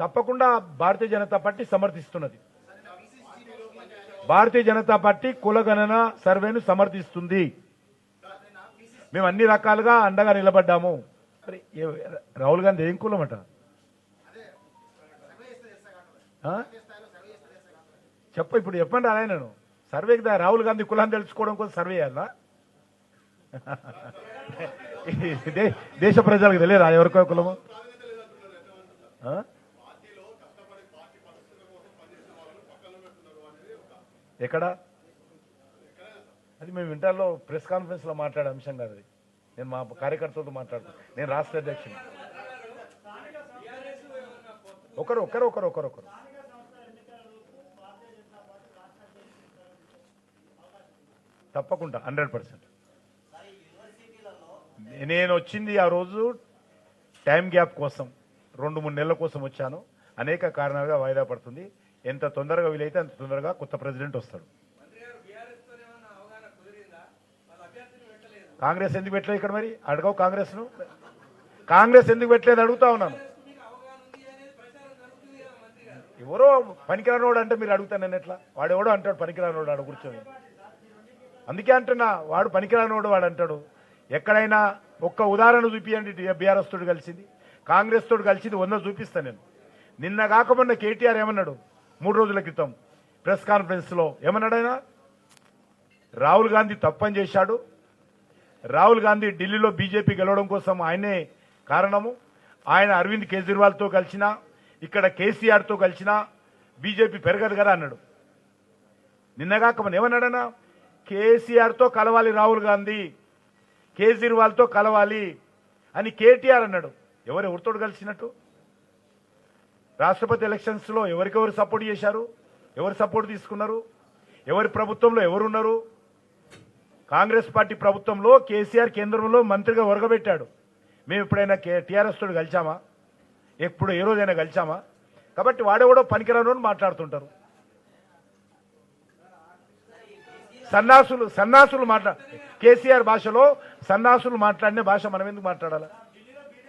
తప్పకుండా భారతీయ జనతా పార్టీ సమర్థిస్తున్నది. భారతీయ జనతా పార్టీ కులగణన సర్వేను సమర్థిస్తుంది. మేము అన్ని రకాలుగా అండగా నిలబడ్డాము. రాహుల్ గాంధీ ఏం కులమట ఆ? చెప్ప ఇప్పుడు చెప్పండి అలా నేను సర్వేకి దా- రాహుల్ గాంధీ కులాన్ని తెలుసుకోవడం కోసం సర్వే చేయాలా? దేశ ప్రజలకు తెలియదా ఎవరికో కులము? ఎక్కడ? అది మేము ఇంటర్లో ప్రెస్ కాన్ఫరెన్స్లో మాట్లాడే అంశం కాదు అది నేను మా కార్యకర్తలతో మాట్లాడుతాను నేను రాష్ట్ర అధ్యక్షుని. ఒకరు ఒకరు ఒకరు ఒకరు ఒకరు. తప్పకుండా హండ్రెడ్ పర్సెంట్. నేను వచ్చింది ఆ రోజు టైం గ్యాప్ కోసం. రెండు మూడు నెలల కోసం వచ్చాను. అనేక కారణాలుగా వాయిదా పడుతుంది. ఎంత తొందరగా వీలైతే అంత తొందరగా కొత్త ప్రెసిడెంట్ వస్తాడు. కాంగ్రెస్ ఎందుకు పెట్టలేదు ఇక్కడ మరి? అడగవు కాంగ్రెస్ను కాంగ్రెస్ ఎందుకు పెట్టలేదు అడుగుతా ఉన్నాను. ఎవరో పనికిరానోడు అంటే మీరు అడుగుతాను నేను ఎట్లా? వాడు ఎవడో అంటాడు పనికిరానోడు ఆడ కూర్చొని. అందుకే అంటున్నా వాడు పనికిరానోడు వాడు అంటాడు. ఎక్కడైనా ఒక్క ఉదాహరణ చూపియండి బీఆర్ఎస్ తోడు కలిసింది. కాంగ్రెస్ తోడు కలిసింది వంద చూపిస్తాను నేను. నిన్న కాకమున్న కేటీఆర్ ఏమన్నాడు? మూడు రోజుల క్రితం ప్రెస్ కాన్ఫరెన్స్లో ఏమన్నాడైనా? రాహుల్ గాంధీ తప్పని చేశాడు. రాహుల్ గాంధీ ఢిల్లీలో బీజేపీ గెలవడం కోసం ఆయనే కారణము. ఆయన అరవింద్ కేజ్రీవాల్తో కలిసినా ఇక్కడ కేసీఆర్తో కలిసినా బీజేపీ పెరగదు కదా అన్నాడు. నిన్నగాక మన ఏమన్నాడన్నా కేసీఆర్తో కలవాలి రాహుల్ గాంధీ కేజ్రీవాల్తో కలవాలి అని కేటీఆర్ అన్నాడు. ఎవరు ఎవరితో కలిసినట్టు? రాష్ట్రపతి ఎలక్షన్స్లో ఎవరికెవరు సపోర్ట్ చేశారు? ఎవరు సపోర్ట్ తీసుకున్నారు? ఎవరి ప్రభుత్వంలో ఎవరున్నారు? కాంగ్రెస్ పార్టీ ప్రభుత్వంలో కేసీఆర్ కేంద్రంలో మంత్రిగా ఒరగబెట్టాడు. మేము ఎప్పుడైనా టీఆర్ఎస్ తోడు కలిసామా? ఎప్పుడు ఏ రోజైనా కలిసామా? కాబట్టి వాడెవడో పనికిరాను మాట్లాడుతుంటారు. సన్నాసులు సన్నాసులు మాట్లా కేసీఆర్ భాషలో సన్నాసులు మాట్లాడిన భాష మనం ఎందుకు మాట్లాడాలా?